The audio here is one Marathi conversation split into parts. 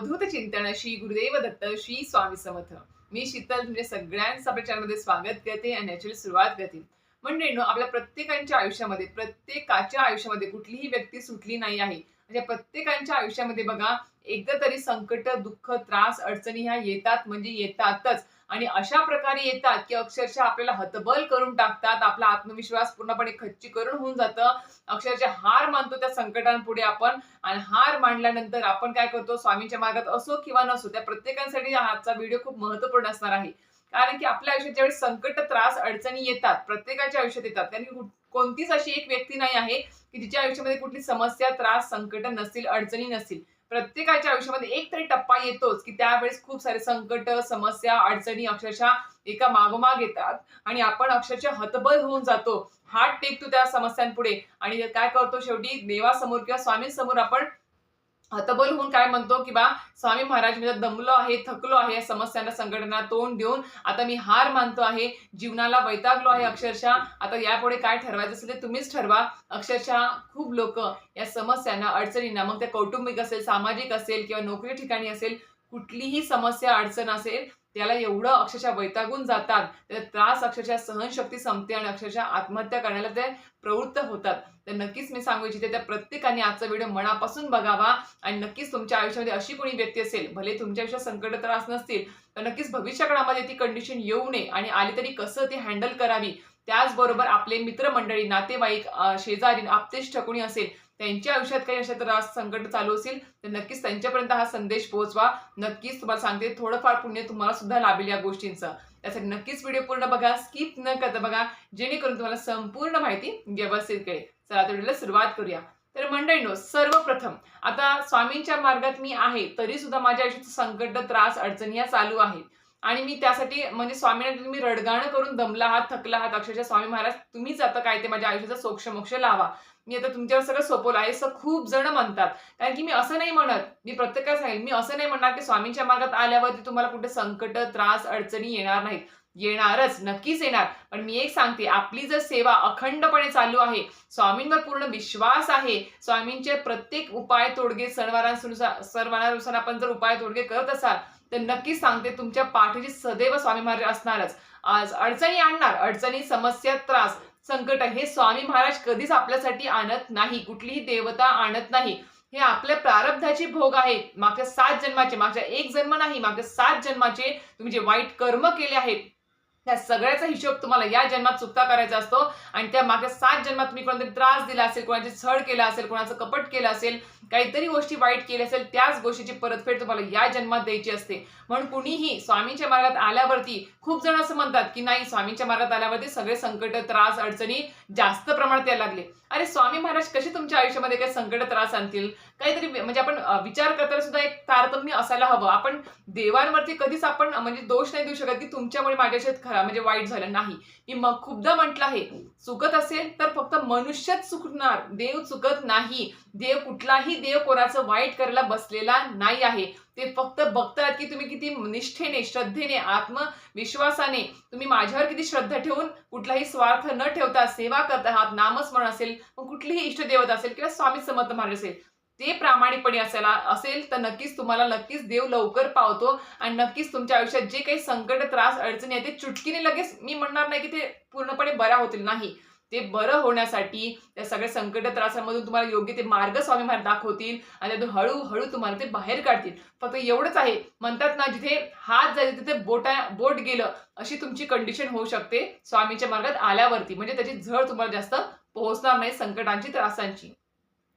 अवधूत चिंतन श्री गुरुदेव दत्त श्री स्वामी समर्थ. मी शीतल तुमच्या सगळ्यांचं आपल्या चॅनलमध्ये स्वागत करते आणि याची सुरुवात करते. मंडळीनो आपल्या प्रत्येकांच्या आयुष्यामध्ये प्रत्येकाच्या आयुष्यामध्ये कुठलीही व्यक्ती सुटली नाही आहे. म्हणजे प्रत्येकांच्या आयुष्यामध्ये बघा एकदा तरी संकट दुःख त्रास अडचणी ह्या येतात म्हणजे येतातच. आणि अशा प्रकारे येतात की अक्षरशः आपल्याला हतबल करून टाकतात आपला आत्मविश्वास पूर्णपणे खच्ची करून होऊन जातं. अक्षरशः हार मानतो त्या संकटांपुढे आपण आणि हार मांडल्यानंतर आपण काय करतो? स्वामींच्या मार्गात असो किंवा नसो त्या प्रत्येकांसाठी आजचा व्हिडिओ खूप महत्त्वपूर्ण असणार आहे. कारण की आपल्या आयुष्यात ज्यावेळेस संकट त्रास अडचणी येतात प्रत्येकाच्या आयुष्यात येतात. कारण की कोणतीच अशी एक व्यक्ती नाही आहे की जिच्या आयुष्यामध्ये कुठली समस्या त्रास संकट नसतील अडचणी नसतील. प्रत्येकाच्या आयुष्यामध्ये एक तरी टप्पा येतोच की त्यावेळेस खूप सारे संकट समस्या अडचणी अक्षरशः एका मागोमाग येतात. आणि आपण अक्षरशः हतबल होऊन जातो. हात टेकतो त्या समस्यांपुढे. आणि काय करतो शेवटी? देवासमोर किंवा स्वामींसमोर आपण हतबल होऊन काय म्हणतो की बा स्वामी महाराज मी दमलो आहे थकलो आहे या समस्यांना संघटना तोंड देऊन. आता मी हार मानतो आहे जीवनाला वैतागलो आहे अक्षरशः. आता यापुढे काय ठरवायचं असेल ते तुम्हीच ठरवा. अक्षरशः खूप लोक या समस्यांना अडचणींना मग त्या कौटुंबिक असेल सामाजिक असेल किंवा नोकरी ठिकाणी असेल कुठलीही समस्या अडचण असेल त्याला एवढं अक्षरशः वैतागून जातात त्याचा त्रास अक्षरशः सहनशक्ती संपते आणि अक्षरशः आत्महत्या करण्याला ते प्रवृत्त होतात. तर नक्कीच मी सांगू इच्छिते त्या प्रत्येकाने आजचा व्हिडिओ मनापासून बघावा आणि नक्कीच तुमच्या आयुष्यामध्ये अशी कोणी व्यक्ती असेल भले तुमच्या आयुष्यात संकट त्रास नसतील तर नक्कीच भविष्यकाळामध्ये ती कंडिशन येऊ नये आणि आली तरी कसं ती हँडल करावी. त्याचबरोबर आपले मित्रमंडळी नातेवाईक शेजारी आपतेष्ठ कोणी असेल त्यांच्या आयुष्यात काही अशा त्रास संकट चालू असेल तर नक्कीच त्यांच्यापर्यंत हा संदेश पोहोचवा. नक्कीच तुम्हाला सांगते थोडंफार पुण्य तुम्हाला सुद्धा लाभेल या गोष्टींचं. त्यासाठी नक्कीच व्हिडिओ पूर्ण बघा स्किप न करता बघा जेणेकरून तुम्हाला संपूर्ण माहिती व्यवस्थित कळेल. चला व्हिडिओला सुरुवात करूया. तर मंडळीनो सर्वप्रथम आता स्वामींच्या मार्गात मी आहे तरी सुद्धा माझ्या आयुष्यात संकट त्रास अडचणी या चालू आहेत. आणि मी त्यासाठी म्हणजे स्वामींना तुम्ही रडगाणं करून दमला आहात थकला आहात अक्षरशः स्वामी महाराज तुम्हीच आता काय ते माझ्या आयुष्याचा सोक्ष मोक्ष लावा. मी आता तुमच्यावर सगळं सोपवलं. आहे असं खूप जण म्हणतात. कारण की मी असं नाही म्हणत. मी प्रत्येकाला सांगेल. मी असं नाही म्हणणार की स्वामींच्या मार्गात आल्यावरती तुम्हाला कुठे संकट त्रास अडचणी येणार नाहीत. येणारच. नक्कीच येणार. पण मी एक सांगते. आपली जर सेवा अखंडपणे चालू आहे स्वामींवर पूर्ण विश्वास आहे स्वामींचे प्रत्येक उपाय तोडगे सणवारांनुसार सणवारानुसार आपण जर उपाय तोडगे करत असाल तर नक्कीच सांगते तुमच्या पाठीची सदैव स्वामी महाराज असणारच. आज अडचणी आणणार. अडचणी समस्या त्रास संकट हे स्वामी महाराज कधीच आपल्यासाठी आणत नाही. कुठलीही देवता आणत नाही. हे आपल्या प्रारब्धाचे भोग आहेत. मागच्या सात जन्माचे मागच्या एक जन्म नाही मागच्या सात जन्माचे तुम्ही जे वाईट कर्म केले आहेत त्या सगळ्याचा हिशोब तुम्हाला या जन्मात चुकता करायचा असतो आणि त्या मागच्या सात जन्मात तुम्ही कोणातरी त्रास दिला असेल कोणाची छळ केला असेल कोणाचं कपट केलं असेल काहीतरी गोष्टी वाईट केल्या असेल त्याच गोष्टीची परतफेड तुम्हाला या जन्मात द्यायची असते. म्हणून कुणीही स्वामींच्या मार्गात आल्यावरती खूप जण असं म्हणतात की नाही स्वामींच्या मार्गात आल्यावरती सगळे संकट त्रास अडचणी जास्त प्रमाणात यायला लागले. अरे स्वामी महाराज कसे तुमच्या आयुष्यामध्ये काही संकट त्रास आणतील? काहीतरी म्हणजे आपण विचार करताना सुद्धा एक तारतम्य असायला हवं. आपण देवांवरती कधीच आपण म्हणजे दोष नाही देऊ शकत की तुमच्यामुळे माझ्या आयुष्यात खरा म्हणजे वाईट झालं. नाही. मी मग खूपदा म्हटलं आहे चुकत असेल तर फक्त मनुष्यच चुकणार. देव चुकत नाही. देव कुठलाही देव कोणाचं वाईट करायला बसलेला नाही आहे. ते फक्त बघतात की तुम्ही किती निष्ठेने श्रद्धेने आत्मविश्वासाने तुम्ही माझ्यावर किती श्रद्धा ठेवून कुठलाही स्वार्थ न ठेवता सेवा करत आहात नामस्मरण असेल मग कुठलीही इष्टदेवता असेल किंवा स्वामी समर्थ महाराज असेल ते प्रामाणिकपणे असायला असेल तर नक्कीच तुम्हाला नक्कीच देव लवकर पावतो आणि नक्कीच तुमच्या आयुष्यात जे काही संकट त्रास अडचणी आहेत ते चुटकीने लगेच मी म्हणणार नाही की ते पूर्णपणे बऱ्या होतील नाही. ते बरं होण्यासाठी त्या सगळ्या संकट त्रासामधून तुम्हाला योग्य ते मार्ग स्वामी महाराज दाखवतील आणि त्यातून हळूहळू तुम्हाला ते बाहेर काढतील. फक्त एवढंच आहे म्हणतात ना जिथे हात जाईल तिथे बोटा बोट गेलं अशी तुमची कंडिशन होऊ शकते स्वामीच्या मार्गात आल्यावरती. म्हणजे त्याची झळ तुम्हाला जास्त पोहोचणार नाही संकटांची त्रासांची.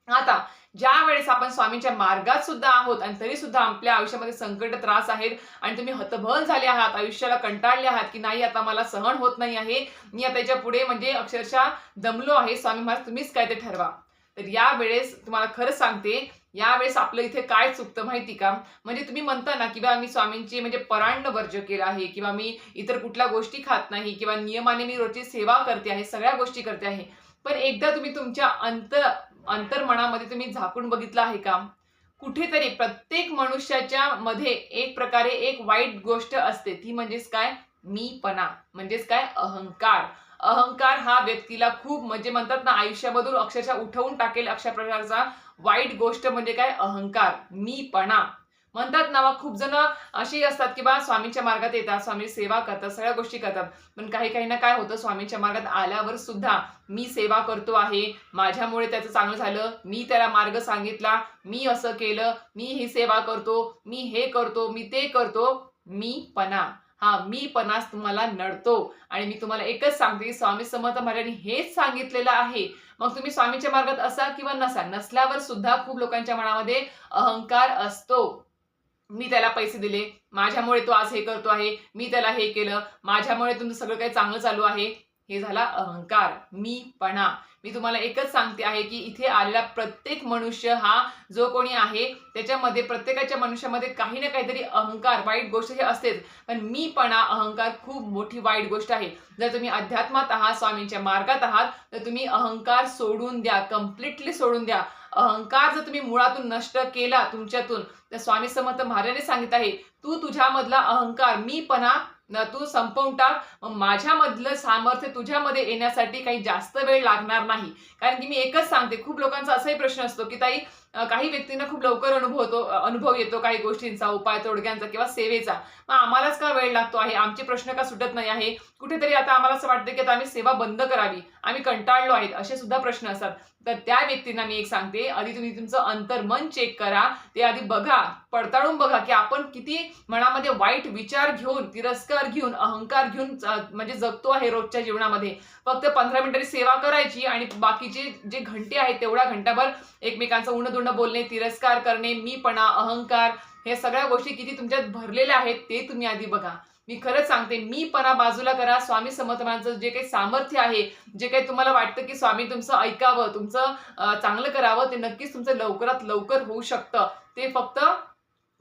आता ज्या वेळेस आपण स्वामींच्या मार्गात सुद्धा आहोत आणि तरी सुद्धा आपल्या आयुष्यामध्ये संकट त्रास आहेत आणि तुम्ही हतबल झाले आहात आयुष्याला कंटाळले आहात की नाही आता मला सहन होत नाही आहे मी आता याच्यापुढे म्हणजे अक्षरशः दमलो आहे स्वामी महाराज तुम्हीच काय ते ठरवा. तर या वेळेस तुम्हाला खरंच सांगते यावेळेस आपलं इथे काय चुकतं माहिती का? म्हणजे तुम्ही म्हणता ना किंवा मी स्वामींची म्हणजे परांड वर्ज केलं आहे किंवा मी इतर कुठल्या गोष्टी खात नाही किंवा नियमाने मी रोजची सेवा करते आहे सगळ्या गोष्टी करते आहे. पण एकदा तुम्ही तुमच्या अंत अंतर्मनामध्ये तुम्ही झाकून बघितलं आहे का? कुठेतरी प्रत्येक मनुष्याच्या मध्ये एक प्रकारे एक वाईट गोष्ट असते. ती म्हणजेच काय? मीपणा. म्हणजेच काय? अहंकार. अहंकार हा व्यक्तीला खूप म्हणजे म्हणतात ना आयुष्यामधून अक्षरशः उठवून टाकेल अशा प्रकारचा वाईट गोष्ट म्हणजे काय? अहंकार. मीपणा. म्हणतात ना खूप जण अशी असतात की बा स्वामींच्या मार्गात येतात स्वामी सेवा करतात सगळ्या गोष्टी करतात. पण काही काहींना काय होतं स्वामींच्या मार्गात आल्यावर सुद्धा मी सेवा करतो आहे माझ्यामुळे त्याचं चांगलं झालं मी त्याला मार्ग सांगितला मी असं केलं मी ही सेवा करतो मी हे करतो मी ते करतो मी पणा. हा मी पणास तुम्हाला नडतो. आणि मी तुम्हाला एकच सांगते की स्वामी समर्थ महाराजांनी हेच सांगितलेलं आहे. मग तुम्ही स्वामीच्या मार्गात असा किंवा नसा नसल्यावर सुद्धा खूप लोकांच्या मनामध्ये अहंकार असतो. मी त्याला पैसे दिले माझ्यामुळे तो आज हे करतो आहे मी त्याला हे केलं माझ्यामुळे तुमचं सगळं काही चांगलं चालू आहे. हे झाला अहंकार मीपणा. मी तुम्हाला एकच सांगते आहे की इथे आलेला प्रत्येक मनुष्य हा जो कोणी आहे त्याच्यामध्ये प्रत्येकाच्या मनुष्यामध्ये काही ना काहीतरी अहंकार वाईट गोष्ट हे असतेच. पण मीपणा अहंकार खूप मोठी वाईट गोष्ट आहे. जर तुम्ही अध्यात्मात आहात स्वामींच्या मार्गात आहात तर तुम्ही अहंकार सोडून द्या कम्प्लिटली सोडून द्या. अहंकार जर तुम्ही मुळातून नष्ट केला तुमच्यातून तर स्वामी समर्थ महाराजांनी सांगितलं आहे तू तुझ्यामधला अहंकार मीपणा तू संपवून टाक मग माझ्यामधलं सामर्थ्य तुझ्यामध्ये येण्यासाठी काही जास्त वेळ लागणार नाही. कारण की मी एकच सांगते खूप लोकांचा असाही प्रश्न असतो की ताई काही व्यक्तींना खूप लवकर अनुभव होतो अनुभव येतो काही गोष्टींचा उपाय तोडग्यांचा किंवा सेवेचा. मग आम्हालाच का वेळ लागतो आहे? आमचे प्रश्न का सुटत नाही आहे? कुठेतरी आता आम्हाला असं वाटतं की आता आम्ही सेवा बंद करावी. आम्ही कंटाळलो आहेत असे सुद्धा प्रश्न असतात. तर त्या व्यक्तींना मी एक सांगते आधी तुम्ही तुमचं अंतर्मन चेक करा. ते आधी बघा पडताळून बघा की आपण किती मनामध्ये वाईट विचार घेऊन तिरस्कार घेऊन अहंकार घेऊन म्हणजे जगतो आहे रोजच्या जीवनामध्ये. फक्त पंधरा मिनिटांनी सेवा करायची आणि बाकीचे जे घंटे आहेत तेवढ्या घंटाभर एकमेकांचं उणं बोलणे तिरस्कार करणे मीपणा अहंकार हे सगळ्या गोष्टी किती तुमच्यात भरलेल्या आहेत ते तुम्ही आधी बघा. मी खरंच सांगते मीपणा बाजूला करा. स्वामी समर्थनाचं जे काही सामर्थ्य आहे जे काही तुम्हाला वाटतं की स्वामी तुमचं ऐकावं तुमचं चांगलं करावं ते नक्कीच तुमचं लवकरात लवकर होऊ शकतं. ते फक्त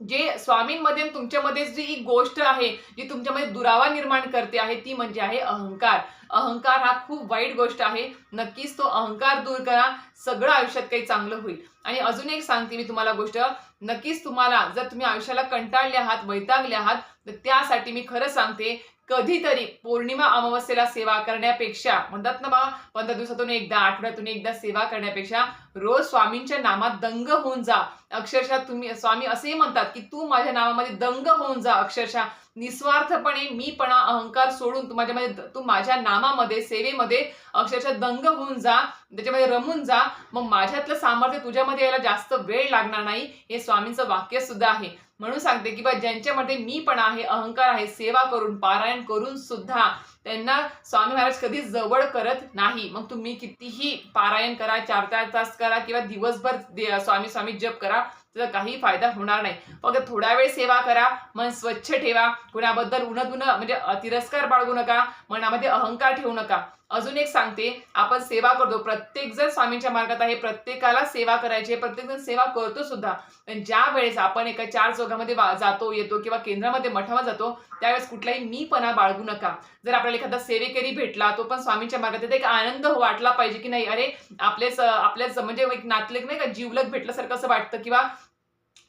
जे स्वामींमध्ये तुमच्यामध्ये जी ही गोष्ट आहे जी तुमच्यामध्ये दुरावा निर्माण करते आहे ती म्हणजे आहे अहंकार. अहंकार हा खूप वाईट गोष्ट आहे. नक्कीच तो अहंकार दूर करा. सगळं आयुष्यात काही चांगलं होईल. आणि अजून एक सांगते मी तुम्हाला गोष्ट. नक्कीच तुम्हाला जर तुम्ही आयुष्याला कंटाळले आहात वैतागले आहात तर त्यासाठी मी खरं सांगते कधीतरी पौर्णिमा अमावस्येला सेवा करण्यापेक्षा म्हणतात ना बा पंधरा दिवसातून एकदा आठवड्यातून एकदा सेवा करण्यापेक्षा रोज स्वामींच्या नामात दंग होऊन जा. अक्षरशः तुम्ही स्वामी असेही म्हणतात की तू माझ्या नावामध्ये दंग होऊन जा अक्षरशः. निस्वार्थपणे मीपणा अहंकार सोडून तू माझ्यामध्ये तू माझ्या नामामध्ये सेवेमध्ये अक्षरशः दंग होऊन जा त्याच्यामध्ये रमून जा. मग माझ्यातलं सामर्थ्य तुझ्यामध्ये यायला जास्त वेळ लागणार नाही हे स्वामींचं वाक्य सुद्धा आहे. म्हणून सांगते की बा ज्यांच्यामध्ये पण आहे अहंकार आहे सेवा करून पारायण करून सुद्धा त्यांना स्वामी महाराज कधी जवळ करत नाही. मग तुम्ही कितीही पारायण करा चार चार तास करा किंवा दिवसभर दे- स्वामी स्वामी जप करा त्याचा काही फायदा होणार नाही. फक्त थोडा वेळ सेवा करा मन स्वच्छ ठेवा कुणाबद्दल उन्हा म्हणजे तिरस्कार बाळगू नका मनामध्ये अहंकार ठेवू नका. अजून एक सांगते आपण सेवा करतो. प्रत्येक जण स्वामींच्या मार्गात आहे प्रत्येकाला सेवा करायची प्रत्येक जण सेवा करतो सुद्धा. पण ज्या वेळेस आपण एका चार चौघामध्ये जातो येतो किंवा केंद्रामध्ये मठामध्ये जातो त्यावेळेस कुठलाही मीपणा बाळगू नका. जर आपल्याला एखादा सेवेकरी भेटला तो पण स्वामींच्या मार्गात एक आनंद वाटला पाहिजे की नाही? अरे आपलेच आपल्याच म्हणजे एक नातलेक नाही का जीवलक भेटल्यासारखं असं वाटतं किंवा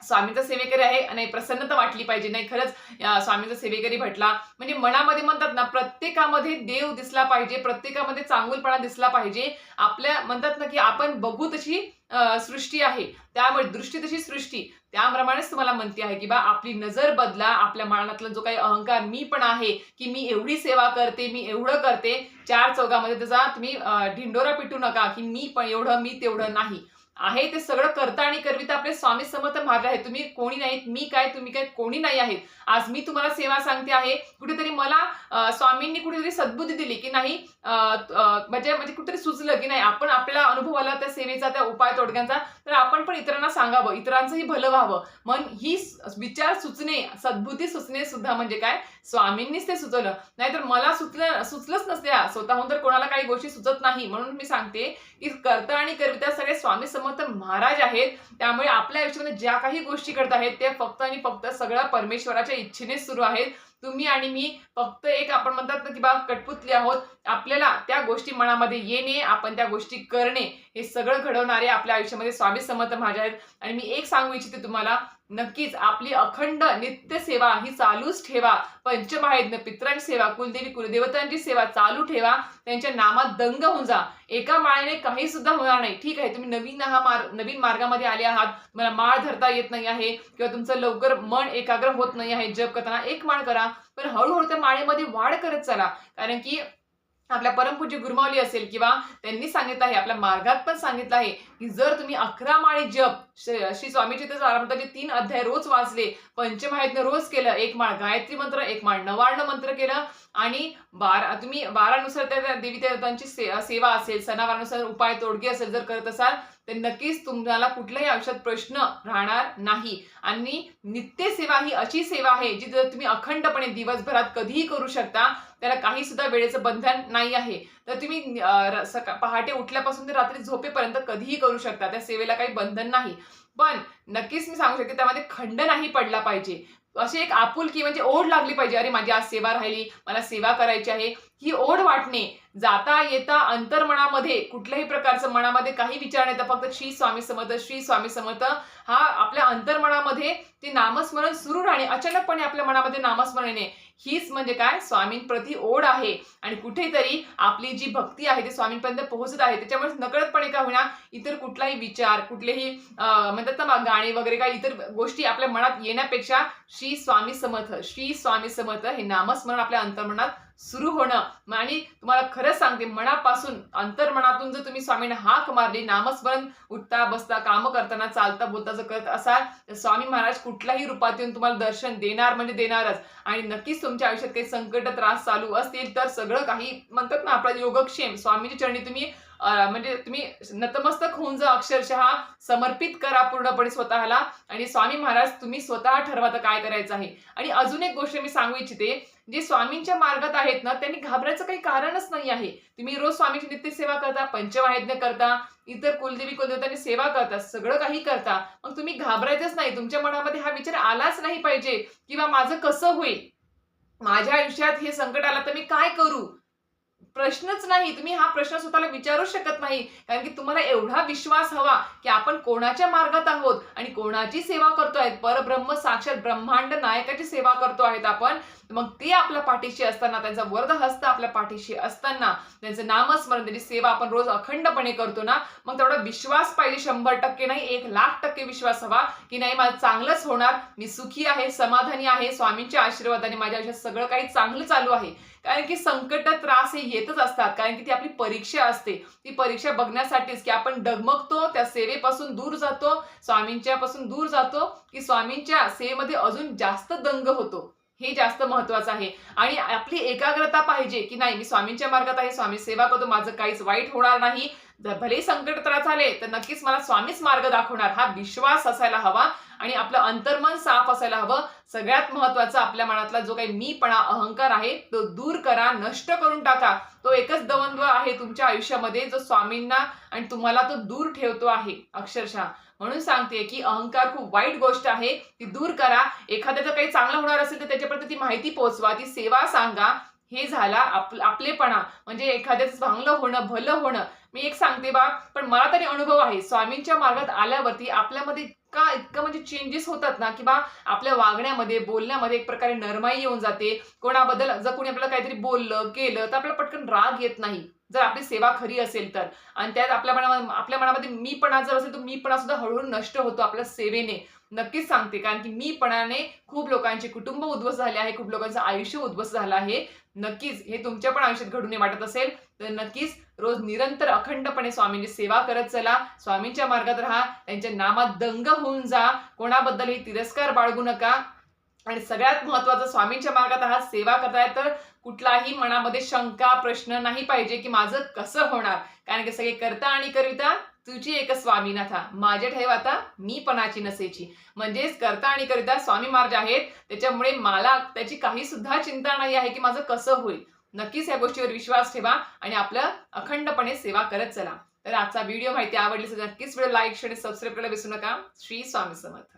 स्वामीचा सेवेकरी आहे आणि प्रसन्नता वाटली पाहिजे. नाही खरंच स्वामीचा सेवेकरी म्हटला म्हणजे मनामध्ये म्हणतात ना प्रत्येकामध्ये देव दिसला पाहिजे प्रत्येकामध्ये चांगुलपणा दिसला पाहिजे. आपल्या म्हणतात ना की आपण बघू तशी सृष्टी आहे. त्यामुळे दृष्टी तशी सृष्टी. त्याप्रमाणेच तुम्हाला म्हणते आहे की बा आपली नजर बदला आपल्या मनातला जो काही अहंकार मी पण आहे की मी एवढी सेवा करते मी एवढं करते. चार चौघामध्ये त्याचा तुम्ही ढिंडोरा पिटू नका की मी पण एवढं मी तेवढं नाही. आहे ते सगळं करता आणि करविता आपले स्वामी समर्थ महाराज आहे तुम्ही कोणी नाहीत मी काय तुम्ही काय कोणी नाही आहेत. आज मी तुम्हाला सेवा सांगते आहे. कुठेतरी मला स्वामींनी कुठेतरी सद्बुद्धी दिली की नाही म्हणजे म्हणजे कुठेतरी सुचलं की नाही आपण आपल्या अनुभवाला त्या सेवेचा त्या उपाय तोडक्यांचा तर आपण पण इतरांना सांगावं. इतरांचंही भलं व्हावं. मन ही विचार सुचणे सद्बुद्धी सुचणे सुद्धा म्हणजे काय? स्वामींनीच ते सुचवलं. नाहीतर मला सुचलं सुचलंच नसत्या. स्वतःहून तर कोणाला काही गोष्टी सुचत नाही. म्हणून मी सांगते की कर्ता आणि कविता सगळे स्वामी समर्थ महाराज आहेत. त्यामुळे आपल्या आयुष्यामध्ये ज्या काही गोष्टी करत आहेत त्या फक्त आणि फक्त सगळ्या परमेश्वराच्या इच्छेने सुरू आहेत. तुम्ही आणि मी फक्त एक आपण म्हणतात ना की बा कटपुतली आहोत. आपल्याला त्या गोष्टी मनामध्ये येणे आपण त्या गोष्टी करणे हे सगळं घडवणारे आपल्या आयुष्यामध्ये स्वामी समर्थ महाराज आहेत. आणि मी एक सांगू इच्छिते तुम्हाला नक्कीच आपली अखंड नित्य सेवा ही चालूच ठेवा. पंचमहायज्ञ पित्रांची सेवा कुलदेवी कुलदेवतांची सेवा चालू ठेवा. त्यांच्या नामात दंग होऊन जा. एका माळेने काही सुद्धा होणार नाही. ठीक आहे तुम्ही नवीन हा मार्ग नवीन मार्गामध्ये आले आहात. मला माळ धरता येत नाही आहे किंवा तुमचं लवकर मन एकाग्र होत नाही आहे. जप करताना एक माळ करा पण हळूहळू त्या माळेमध्ये वाढ करत चला. कारण की आपल्या परमपूज्य गुरुमावली असेल किंवा त्यांनी सांगितलं आहे आपल्या मार्गात पण सांगितलं आहे की जर तुम्ही अकरा माळी जप श्री स्वामीची स्वामी चित्र तीन अध्याय रोज वाचले पंचमहायज्ञ रोज केलं एक माळ गायत्री मंत्र एक माळ नवार्ण मंत्र केलं आणि बारा तुम्ही बारानुसार त्या देवी देवतांची से, सेवा असेल सणावारानुसार उपाय तोडगे असेल जर करत असाल तर नक्कीच तुम्हाला कुठल्याही आयुष्यात प्रश्न राहणार नाही. आणि नित्य सेवा ही अशी सेवा आहे जी जर तुम्ही अखंडपणे दिवसभरात कधीही करू शकता त्याला काही सुद्धा वेळेचं बंधन नाही आहे. तर तुम्ही सका पहाटे उठल्यापासून ते रात्री झोपेपर्यंत कधीही करू शकता त्या सेवेला काही बंधन नाही. पण नक्कीच मी सांगू शकते त्यामध्ये खंड नाही पडला पाहिजे. अशी एक आपुलकी म्हणजे ओढ लागली पाहिजे. अरे माझी आज सेवा राहिली मला सेवा करायची आहे. ही ओढ वाटणे जाता येता अंतर्मनामध्ये कुठल्याही प्रकारचं मनामध्ये काही विचार नाही. तर फक्त श्री स्वामी समर्थ श्री स्वामी समर्थ हा आपल्या अंतर्मनामध्ये ते नामस्मरण सुरू राहणे. अचानकपणे आपल्या मनामध्ये नामस्मरण येणे हीच म्हणजे काय? स्वामींप्रती ओढ आहे. आणि कुठेतरी आपली जी भक्ती आहे ती स्वामींपर्यंत पोहोचत आहे. त्याच्यामुळे नकळतपणे का होईना इतर कुठलाही विचार कुठलेही म्हणतात ना गाणे वगैरे काही इतर गोष्टी आपल्या मनात येण्यापेक्षा श्री स्वामी समर्थ श्री स्वामी समर्थ हे नामस्मरण आपल्या अंतर्मनात सुरू होणं. आणि तुम्हाला खरंच सांगते मनापासून अंतर्मनातून जर तुम्ही स्वामींना हाक मारली नामस्मरण उठता बसता काम करताना चालता बोलता जर करत असाल तर स्वामी महाराज कुठल्याही रूपात येऊन तुम्हाला दर्शन देणार म्हणजे देणारच. आणि नक्कीच तुमच्या आयुष्यात काही संकट त्रास चालू असतील तर सगळं काही म्हणतात ना आपला योगक्षेम. स्वामीच्या चरणी तुम्ही म्हणजे तुम्ही नतमस्तक होऊन जा अक्षरशः. समर्पित करा पूर्णपणे स्वतःला. आणि स्वामी महाराज तुम्ही स्वतः ठरवा तर काय करायचं आहे. आणि अजून एक गोष्ट मी सांगू इच्छिते. जे स्वामींच्या मार्गात आहेत ना त्यांनी घाबरायचं काही कारणच नाही आहे. तुम्ही रोज स्वामीची नित्य सेवा करता पंचवायज्ञ करता इतर कुलदेवी कुलदेवतांनी सेवा करता सगळं काही करता. मग तुम्ही घाबरायचंच नाही. तुमच्या मनामध्ये हा विचार आलाच नाही पाहिजे. किंवा माझं कसं होईल? माझ्या आयुष्यात हे संकट आलं तर मी काय करू? प्रश्नच नाही. तुम्ही हा प्रश्न स्वतःला विचारू शकत नाही. कारण की तुम्हाला एवढा विश्वास हवा की आपण कोणाच्या मार्गात आहोत आणि कोणाची सेवा करतो आहेत परब्रह्म साक्षात ब्रह्मांड नायकाची सेवा करतो आहेत आपण. मग ते आपल्या पाठीशी असताना त्यांचा वरद हस्त आपल्या पाठीशी असताना त्यांचं नामस्मरण त्यांची सेवा आपण रोज अखंडपणे करतो ना मग तेवढा विश्वास पाहिजे. शंभर टक्के नाही एक लाख टक्के विश्वास हवा की नाही मला चांगलंच होणार. मी सुखी आहे समाधानी आहे स्वामींच्या आशीर्वादाने माझ्या आयुष्यात सगळं काही चांगलं चालू आहे. कारण की संकट त्रास हे येतच असतात. कारण की ती आपली परीक्षा असते. ती परीक्षा बघण्यासाठीच की आपण डगमगतो त्या सेवेपासून दूर जातो स्वामींच्या पासून दूर जातो की स्वामींच्या सेवेमध्ये अजून जास्त दंग होतो. हे जास्त महत्वाचं आहे. आणि आपली एकाग्रता पाहिजे की नाही मी स्वामींच्या मार्गात आहे स्वामी सेवा करतो माझं काहीच वाईट होणार नाही. जर भले संकट त्रास आले तर नक्कीच मला स्वामीच मार्ग दाखवणार. हा विश्वास असायला हवा. आणि आपलं अंतर्मन साफ असायला हवं. सगळ्यात महत्वाचं आपल्या मनातला जो काही मीपणा अहंकार आहे तो दूर करा नष्ट करून टाका. तो एकच दवंद्व आहे तुमच्या आयुष्यामध्ये जो स्वामींना आणि तुम्हाला तो दूर ठेवतो आहे अक्षरशः. म्हणून सांगते की अहंकार खूप वाईट गोष्ट आहे ती दूर करा. एखाद्याचं काही चांगलं होणार असेल तर त्याच्यापर्यंत ती माहिती पोहोचवा ती सेवा सांगा. हे झाला आप आपलेपणा. म्हणजे एखाद्याचं चांगलं होणं भलं होणं. मी एक सांगते बा पण मला तरी अनुभव आहे. स्वामींच्या मार्गात आल्यावरती आपल्यामध्ये का इतकं म्हणजे चेंजेस होतात ना की बा आपल्या वागण्यामध्ये बोलण्यामध्ये एक प्रकारे नरमाई येऊन जाते. कोणाबद्दल जर कोणी आपल्याला काहीतरी बोललं केलं तर आपल्याला पटकन राग येत नाही. जर आपली सेवा खरी असेल तर. आणि त्यात आपल्या मनामध्ये आपल्या मनामध्ये मीपणा जर असेल तर मीपणा सुद्धा हळूहळू नष्ट होतो आपल्या सेवेने. नक्कीच सांगते कारण की मीपणाने खूप लोकांचे कुटुंब उद्ध्वस्त झाले आहे खूप लोकांचं आयुष्य उद्ध्वस्त झालं आहे. नक्कीच हे तुमच्या पण आयुष्यात घडून वाटत असेल तर नक्कीच रोज निरंतर अखंडपणे स्वामींची सेवा करत चला. स्वामींच्या मार्गात राहा. त्यांच्या नामात दंग होऊन जा. कोणाबद्दलही तिरस्कार बाळगू नका. आणि सगळ्यात महत्वाचं स्वामींच्या मार्गात राहा सेवा करताय तर कुठलाही मनामध्ये शंका प्रश्न नाही पाहिजे की माझं कसं होणार? कारण की सगळे करता आणि करिता तुझी एक स्वामीनाथा माझे ठेव आता मी पणाची नसेची. म्हणजेच करता आणि करिता स्वामी मार्ग आहेत. त्याच्यामुळे मला त्याची काही सुद्धा चिंता नाही आहे की माझं कसं होईल. नक्कीच या गोष्टीवर विश्वास ठेवा आणि आपलं अखंडपणे सेवा करत चला. तर आजचा व्हिडिओ माहिती आवडली तर नक्कीच व्हिडिओ लाईक शेअर सबस्क्राईब करायला विसरू नका. श्री स्वामी समर्थ.